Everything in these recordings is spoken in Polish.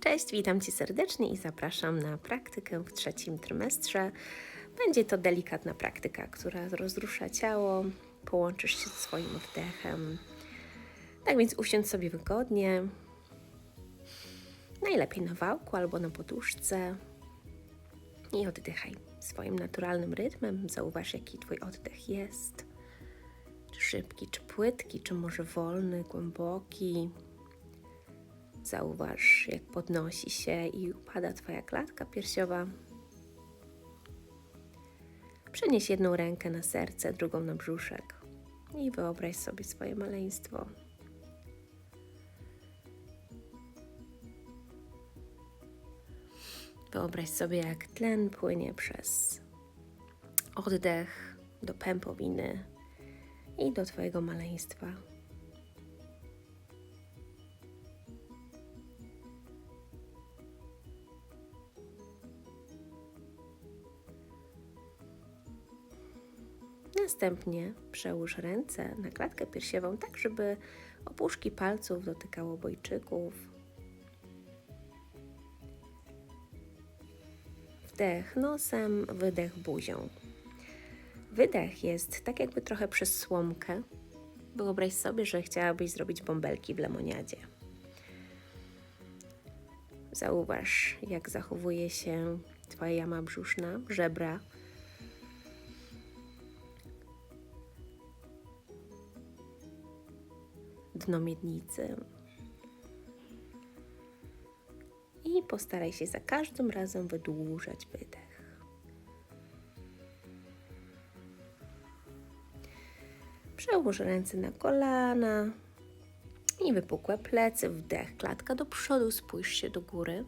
Cześć, witam Cię serdecznie i zapraszam na praktykę w trzecim trymestrze. Będzie to delikatna praktyka, która rozrusza ciało, połączysz się ze swoim oddechem. Tak więc usiądź sobie wygodnie, najlepiej na wałku albo na poduszce i oddychaj swoim naturalnym rytmem. Zauważ, jaki Twój oddech jest. Czy szybki, czy płytki, czy może wolny, głęboki. Zauważ, jak podnosi się i upada Twoja klatka piersiowa. Przenieś jedną rękę na serce, drugą na brzuszek i wyobraź sobie swoje maleństwo. Wyobraź sobie, jak tlen płynie przez oddech do pępowiny i do Twojego maleństwa. Następnie przełóż ręce na klatkę piersiową, tak żeby opuszki palców dotykało bojczyków. Wdech nosem, wydech buzią. Wydech jest tak jakby trochę przez słomkę. Wyobraź sobie, że chciałabyś zrobić bąbelki w lemoniadzie. Zauważ, jak zachowuje się Twoja jama brzuszna, żebra, dno miednicy. I postaraj się za każdym razem wydłużać wydech. Przełóż ręce na kolana i wypukłe plecy. Wdech, klatka do przodu, spójrz się do góry.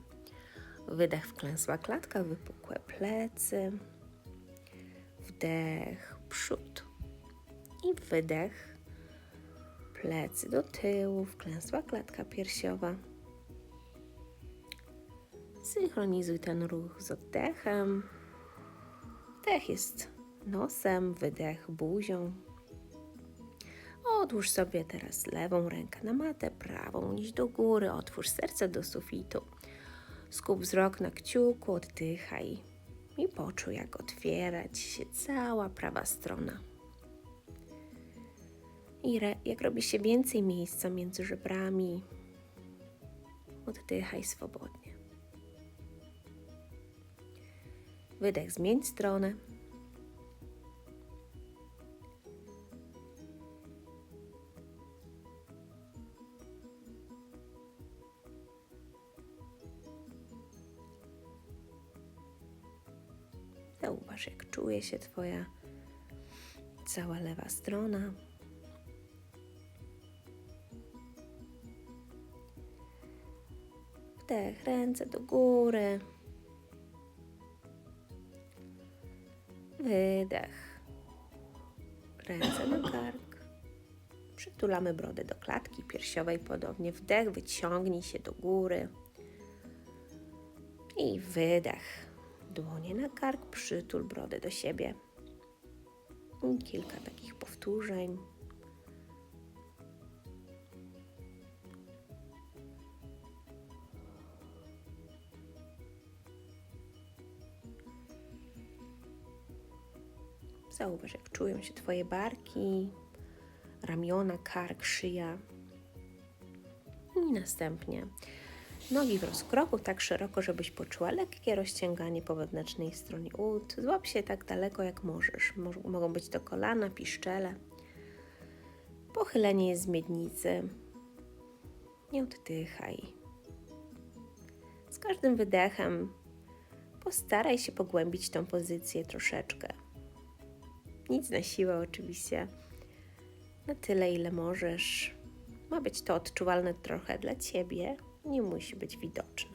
Wydech, wklęsła klatka, wypukłe plecy. Wdech, przód. I wydech, plecy do tyłu, wklęsła klatka piersiowa. Synchronizuj ten ruch z oddechem. Wdech jest nosem, wydech buzią. Odłóż sobie teraz lewą rękę na matę, prawą iść do góry, otwórz serce do sufitu. Skup wzrok na kciuku, oddychaj i poczuj, jak otwierać się cała prawa strona. I jak robi się więcej miejsca między żebrami, oddychaj swobodnie. Wydech, zmień stronę. Zauważ, jak czuje się Twoja cała lewa strona. Wdech, ręce do góry. Wydech. Ręce na kark. Przytulamy brodę do klatki piersiowej podobnie. Wdech, wyciągnij się do góry. I wydech. Dłonie na kark, przytul brodę do siebie. I kilka takich powtórzeń. Zauważ, jak czują się Twoje barki, ramiona, kark, szyja. I następnie nogi w rozkroku tak szeroko, żebyś poczuła lekkie rozciąganie po wewnętrznej stronie ud. Złap się tak daleko, jak możesz. Mogą być to kolana, piszczele. Pochylenie jest z miednicy. Nie oddychaj. Z każdym wydechem postaraj się pogłębić tą pozycję troszeczkę. Nic na siłę, oczywiście. Na tyle, ile możesz. Ma być to odczuwalne trochę dla ciebie, nie musi być widoczne.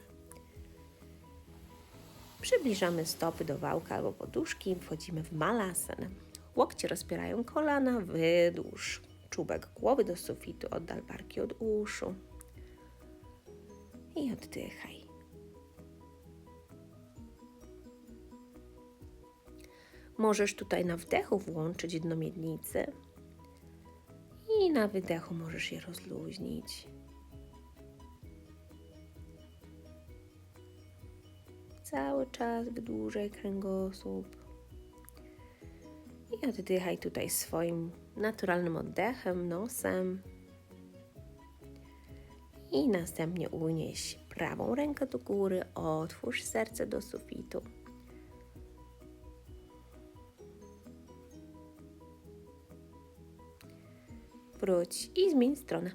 Przybliżamy stopy do wałka albo poduszki, wchodzimy w malasanę. Łokcie rozpierają kolana, wydłuż czubek głowy do sufitu, oddal barki od uszu i oddychaj. Możesz tutaj na wdechu włączyć dno miednicy i na wydechu możesz je rozluźnić. Cały czas wydłużaj kręgosłup. I oddychaj tutaj swoim naturalnym oddechem, nosem. I następnie unieś prawą rękę do góry, otwórz serce do sufitu. Wróć i zmień stronę.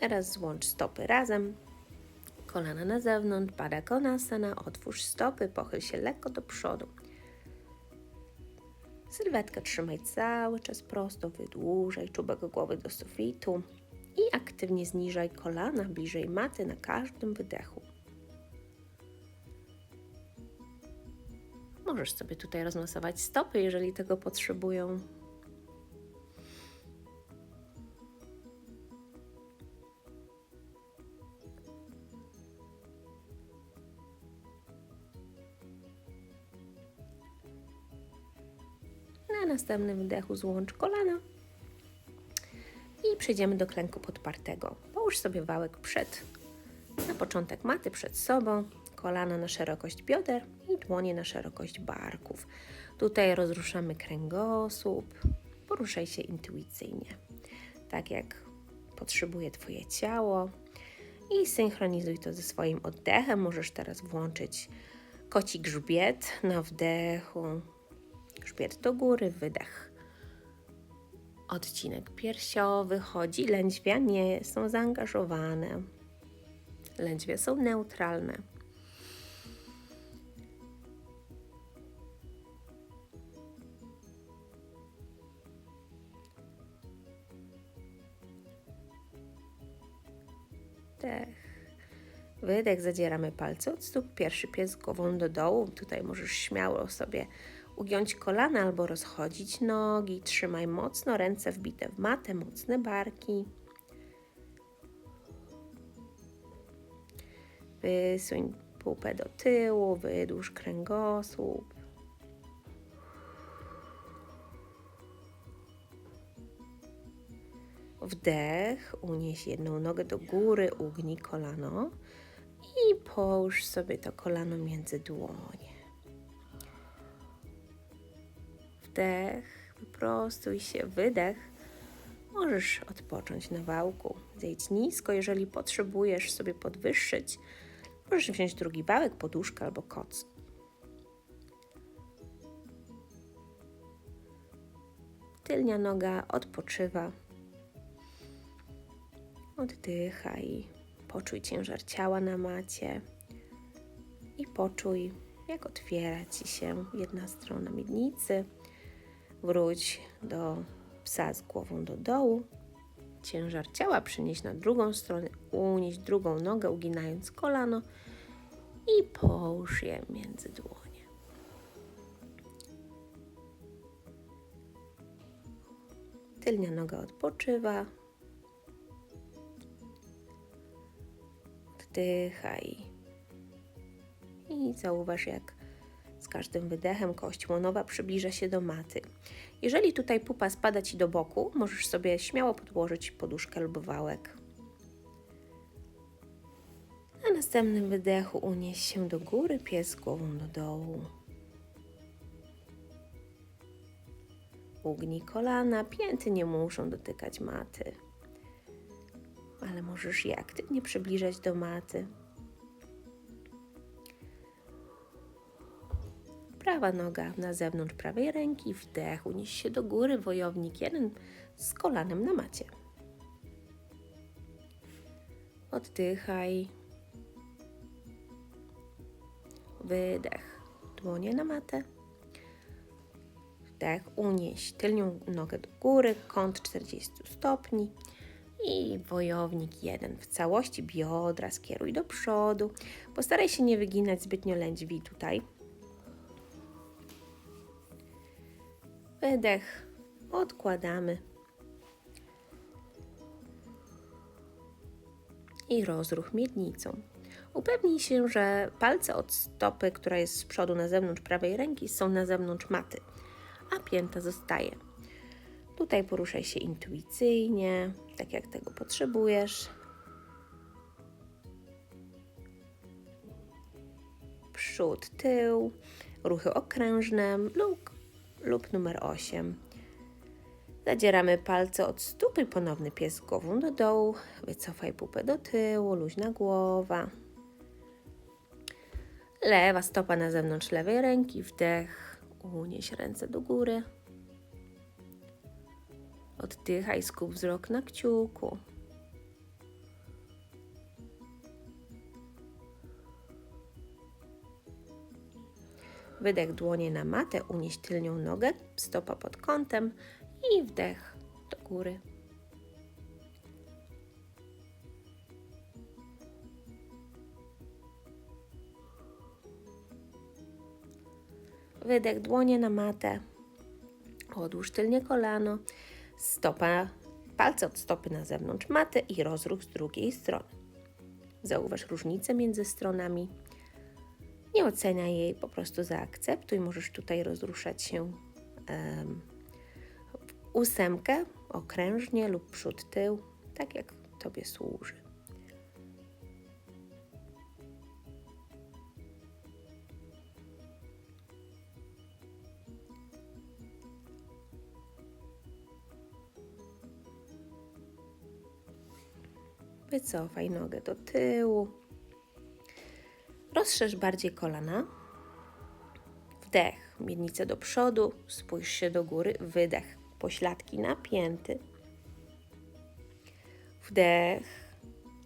Teraz złącz stopy razem. Kolana na zewnątrz, pada konasana, otwórz stopy, pochyl się lekko do przodu. Sylwetkę trzymaj cały czas prosto, wydłużaj czubek głowy do sufitu i aktywnie zniżaj kolana bliżej maty na każdym wydechu. Możesz sobie tutaj rozmasować stopy, jeżeli tego potrzebują. Na następnym wydechu złącz kolana i przejdziemy do klęku podpartego. Połóż sobie wałek przed, na początek maty przed sobą, kolana na szerokość bioder dłonie na szerokość barków. Tutaj rozruszamy kręgosłup, poruszaj się intuicyjnie, tak jak potrzebuje Twoje ciało i synchronizuj to ze swoim oddechem. Możesz teraz włączyć koci grzbiet na wdechu, grzbiet do góry, wydech. Odcinek piersiowy chodzi, lędźwia nie są zaangażowane. Lędźwie są neutralne. Wdech. Wydech, zadzieramy palce od stóp, pierwszy pies głową do dołu. Tutaj możesz śmiało sobie ugiąć kolana albo rozchodzić nogi. Trzymaj mocno ręce wbite w matę, mocne barki. Wysuń pupę do tyłu, wydłuż kręgosłup. Wdech, unieś jedną nogę do góry, ugnij kolano i połóż sobie to kolano między dłonie. Wdech, wyprostuj się, wydech. Możesz odpocząć na wałku. Zejdź nisko, jeżeli potrzebujesz sobie podwyższyć. Możesz wziąć drugi wałek, poduszkę albo koc. Tylnia noga odpoczywa. Oddychaj, poczuj ciężar ciała na macie i poczuj, jak otwiera ci się jedna strona miednicy. Wróć do psa z głową do dołu. Ciężar ciała przenieś na drugą stronę, unieś drugą nogę, uginając kolano i połóż je między dłonie. Tylnia noga odpoczywa, Wdychaj. I zauważ, jak z każdym wydechem kość łonowa przybliża się do maty. Jeżeli tutaj pupa spada Ci do boku, możesz sobie śmiało podłożyć poduszkę lub wałek. Na następnym wydechu unieś się do góry, pies głową do dołu. Ugnij kolana, pięty nie muszą dotykać maty ale możesz je aktywnie przybliżać do maty. Prawa noga na zewnątrz prawej ręki, wdech, unieś się do góry, wojownik jeden z kolanem na macie. Oddychaj. Wydech, dłonie na matę. Wdech, unieś tylnią nogę do góry, kąt 40 stopni i wojownik jeden w całości biodra skieruj do przodu. Postaraj się nie wyginać zbytnio lędźwi tutaj. Wydech, odkładamy. I rozruch miednicą. Upewnij się, że palce od stopy, która jest z przodu na zewnątrz prawej ręki, są na zewnątrz maty, a pięta zostaje. Tutaj poruszaj się intuicyjnie, tak jak tego potrzebujesz. Przód, tył, ruchy okrężne lub, lub numer 8. Zadzieramy palce od stóp i ponowny pies głową do dołu. Wycofaj pupę do tyłu, luźna głowa. Lewa stopa na zewnątrz lewej ręki, wdech, unieś ręce do góry. Oddychaj, skup wzrok na kciuku. Wydech dłonie na matę, unieś tylnią nogę, stopa pod kątem i wdech do góry. Wydech dłonie na matę. Odłóż tylnie kolano, stopa, palce od stopy na zewnątrz maty i rozruch z drugiej strony. Zauważ różnicę między stronami. Nie oceniaj jej, po prostu zaakceptuj. Możesz tutaj rozruszać się um, ósemkę, okrężnie lub przód, tył, tak jak Tobie służy. Wycofaj nogę do tyłu. Rozszerz bardziej kolana. Wdech, miednicę do przodu, spójrz się do góry, wydech, pośladki napięty. Wdech,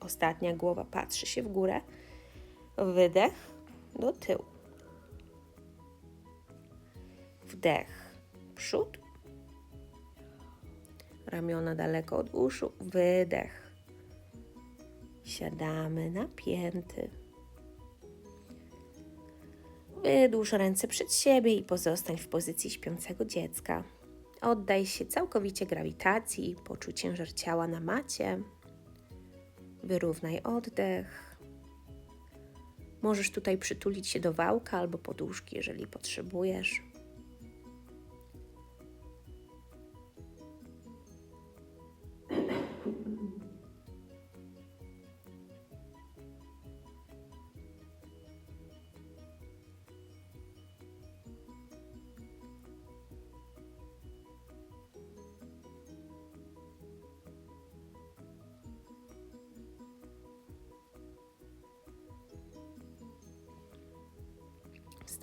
ostatnia głowa patrzy się w górę. Wydech do tyłu. Wdech, przód. Ramiona daleko od uszu. Wydech. Siadamy napięty. Wydłuż ręce przed siebie i pozostań w pozycji śpiącego dziecka. Oddaj się całkowicie grawitacji, poczuj ciężar ciała na macie. Wyrównaj oddech. Możesz tutaj przytulić się do wałka albo poduszki, jeżeli potrzebujesz.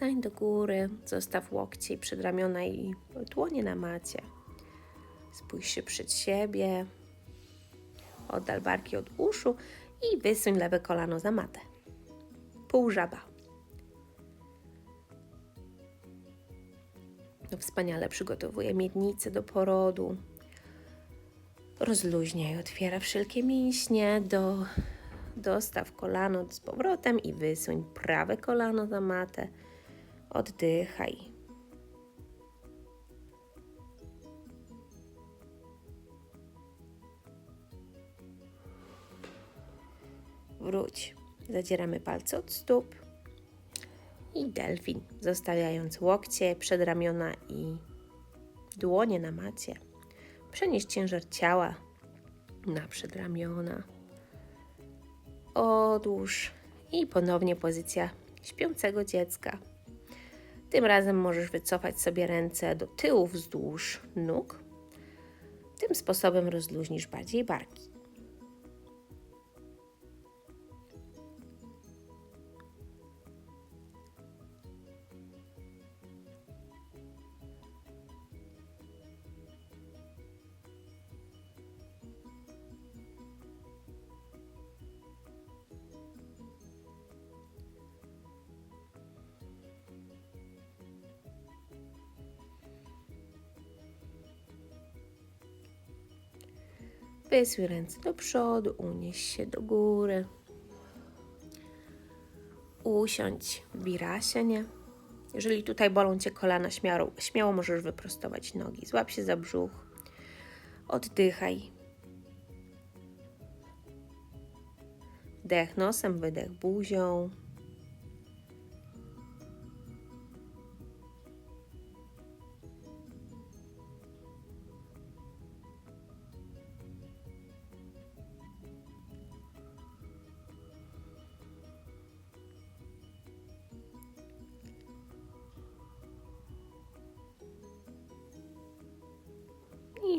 Stań do góry, zostaw łokcie i przedramiona i dłonie na macie. Spójrz się przed siebie, oddal barki od uszu i wysuń lewe kolano za matę. Pół żaba. No wspaniale przygotowuje miednicę do porodu. Rozluźniaj, otwiera wszelkie mięśnie do dostaw kolano z powrotem i wysuń prawe kolano za matę. Oddychaj. Wróć. Zadzieramy palce od stóp i delfin, zostawiając łokcie, przedramiona i dłonie na macie. Przenieś ciężar ciała na przedramiona. Odłóż i ponownie pozycja śpiącego dziecka. Tym razem możesz wycofać sobie ręce do tyłu wzdłuż nóg. Tym sposobem rozluźnisz bardziej barki. Wysuń ręce do przodu, unieś się do góry. Usiądź w birasianie. Jeżeli tutaj bolą Cię kolana, śmiało, śmiało możesz wyprostować nogi. Złap się za brzuch. Oddychaj. Wdech nosem, wydech buzią.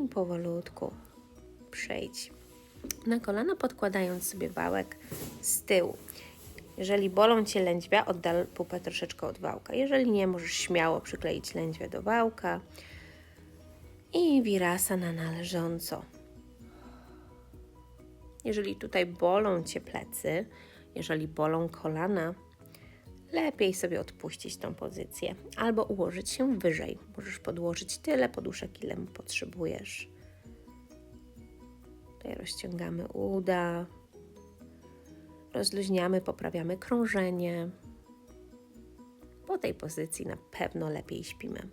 I powolutku przejdź na kolana, podkładając sobie wałek z tyłu. Jeżeli bolą Cię lędźwia, oddal pupę troszeczkę od wałka. Jeżeli nie, możesz śmiało przykleić lędźwia do wałka i wirasana należąco. Jeżeli tutaj bolą Cię plecy, jeżeli bolą kolana, lepiej sobie odpuścić tą pozycję albo ułożyć się wyżej. Możesz podłożyć tyle poduszek, ile potrzebujesz. Tutaj rozciągamy uda, rozluźniamy, poprawiamy krążenie. Po tej pozycji na pewno lepiej śpimy.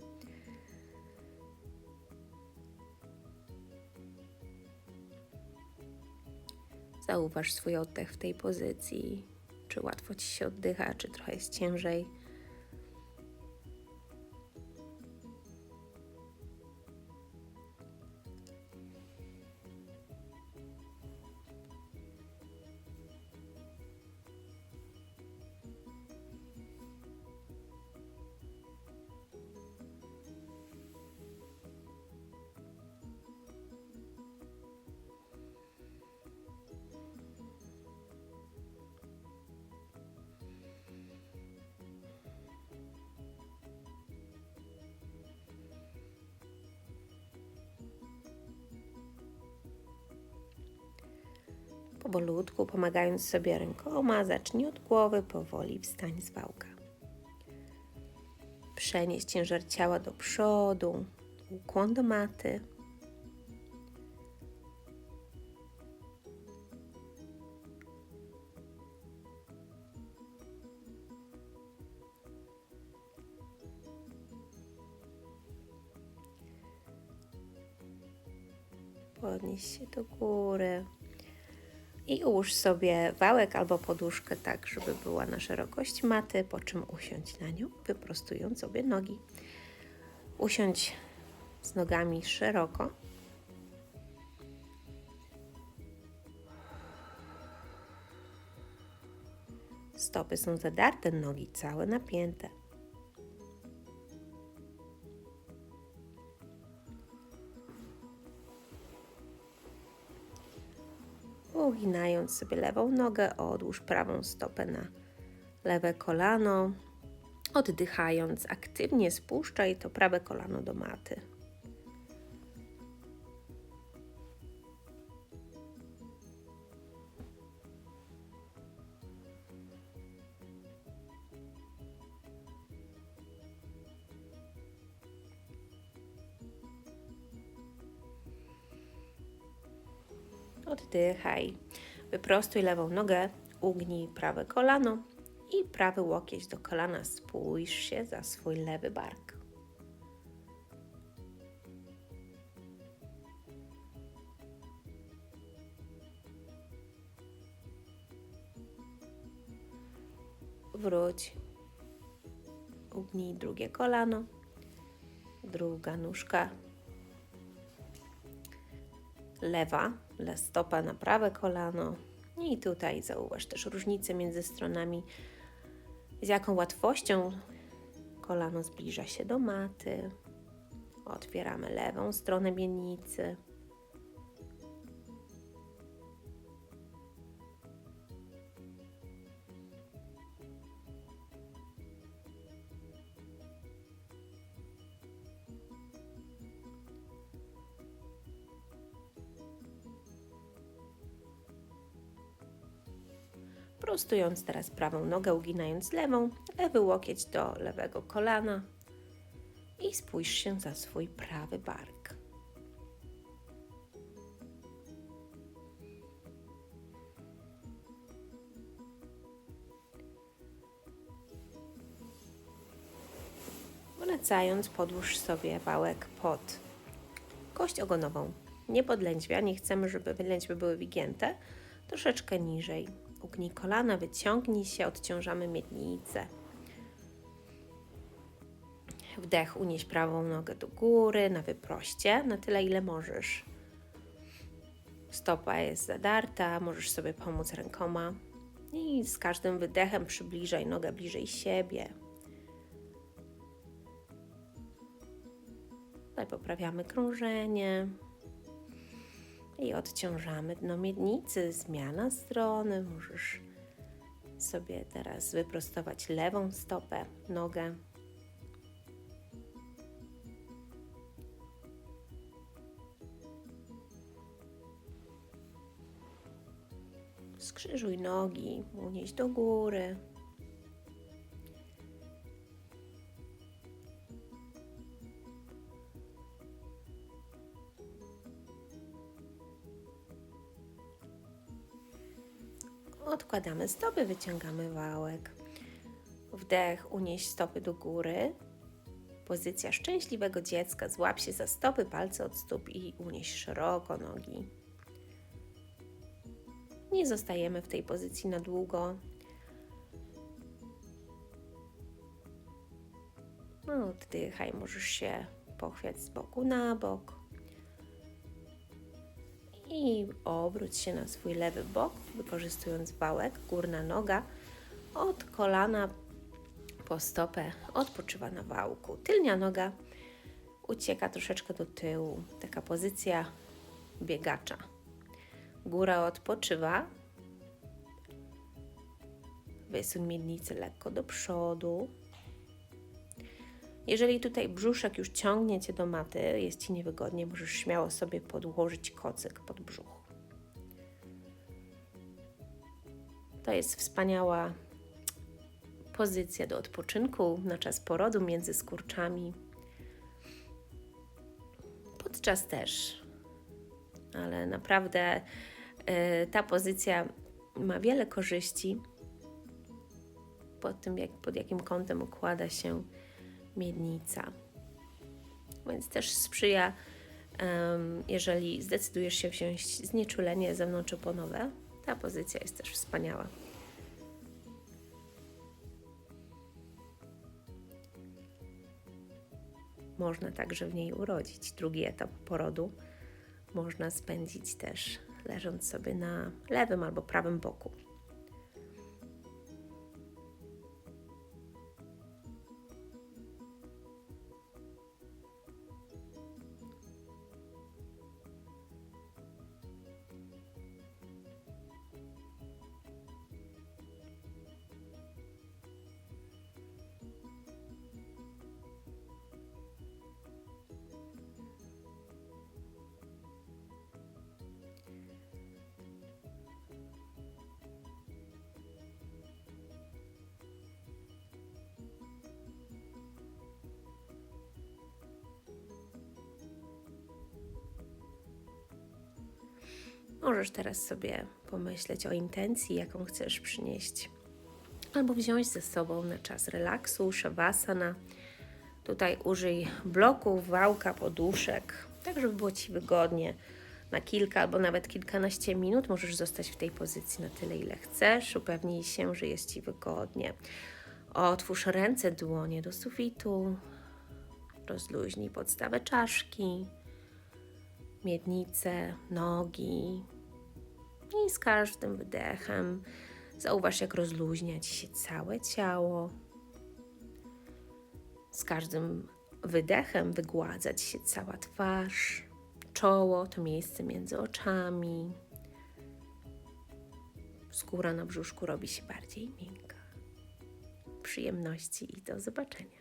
Zauważ swój oddech w tej pozycji. Czy łatwo ci się oddycha, czy trochę jest ciężej. Powolutku, pomagając sobie rękoma, zacznij od głowy, powoli wstań z wałka. Przenieś ciężar ciała do przodu, ukłon do maty. Podnieś się do góry i ułóż sobie wałek albo poduszkę tak, żeby była na szerokość maty, po czym usiądź na nią, wyprostując sobie nogi. Usiądź z nogami szeroko. Stopy są zadarte, nogi całe napięte. Uginając sobie lewą nogę, odłóż prawą stopę na lewe kolano. Oddychając aktywnie spuszczaj to prawe kolano do maty. Oddychaj. Wyprostuj lewą nogę, ugnij prawe kolano i prawy łokieć do kolana. Spójrz się za swój lewy bark. Wróć. Ugnij drugie kolano. Druga nóżka lewa, stopa na prawe kolano. I tutaj zauważ też różnicę między stronami, z jaką łatwością kolano zbliża się do maty. Otwieramy lewą stronę miednicy. Prostując teraz prawą nogę, uginając lewą, lewy łokieć do lewego kolana i spójrz się za swój prawy bark. Wracając, podłóż sobie wałek pod kość ogonową. Nie pod lędźwia, nie chcemy, żeby lędźwie były wygięte, troszeczkę niżej Ugnij kolana, wyciągnij się, odciążamy miednicę. Wdech, unieś prawą nogę do góry, na wyproście, na tyle ile możesz. Stopa jest zadarta, możesz sobie pomóc rękoma. I z każdym wydechem przybliżaj nogę bliżej siebie. Tutaj poprawiamy krążenie. I odciążamy dno miednicy, zmiana strony. Możesz sobie teraz wyprostować lewą stopę, nogę. Skrzyżuj nogi, unieś do góry. Odkładamy stopy, wyciągamy wałek. Wdech, unieś stopy do góry. Pozycja szczęśliwego dziecka. Złap się za stopy, palce od stóp i unieś szeroko nogi. Nie zostajemy w tej pozycji na długo. No, oddychaj, możesz się pochwiać z boku na bok. I obróć się na swój lewy bok, wykorzystując wałek. Górna noga od kolana po stopę odpoczywa na wałku. Tylnia noga ucieka troszeczkę do tyłu. Taka pozycja biegacza. Góra odpoczywa. Wysuń miednicę lekko do przodu. Jeżeli tutaj brzuszek już ciągnie Cię do maty, jest Ci niewygodnie, możesz śmiało sobie podłożyć kocyk pod brzuch. To jest wspaniała pozycja do odpoczynku na czas porodu między skurczami. Podczas też, ale naprawdę y, ta pozycja ma wiele korzyści pod tym, jak, pod jakim kątem układa się miednica. Więc też sprzyja, jeżeli zdecydujesz się wziąć znieczulenie zewnątrzoponowe, ta pozycja jest też wspaniała. Można także w niej urodzić. Drugi etap porodu można spędzić też leżąc sobie na lewym albo prawym boku. Możesz teraz sobie pomyśleć o intencji, jaką chcesz przynieść, albo wziąć ze sobą na czas relaksu, shavasana. Tutaj użyj bloków, wałka, poduszek, tak żeby było Ci wygodnie. Na kilka albo nawet kilkanaście minut możesz zostać w tej pozycji na tyle, ile chcesz. Upewnij się, że jest Ci wygodnie. Otwórz ręce, dłonie do sufitu. Rozluźnij podstawę czaszki miednice, nogi. I z każdym wydechem zauważ, jak rozluźnia ci się całe ciało. Z każdym wydechem wygładza ci się cała twarz, czoło, to miejsce między oczami. Skóra na brzuszku robi się bardziej miękka. Przyjemności i do zobaczenia.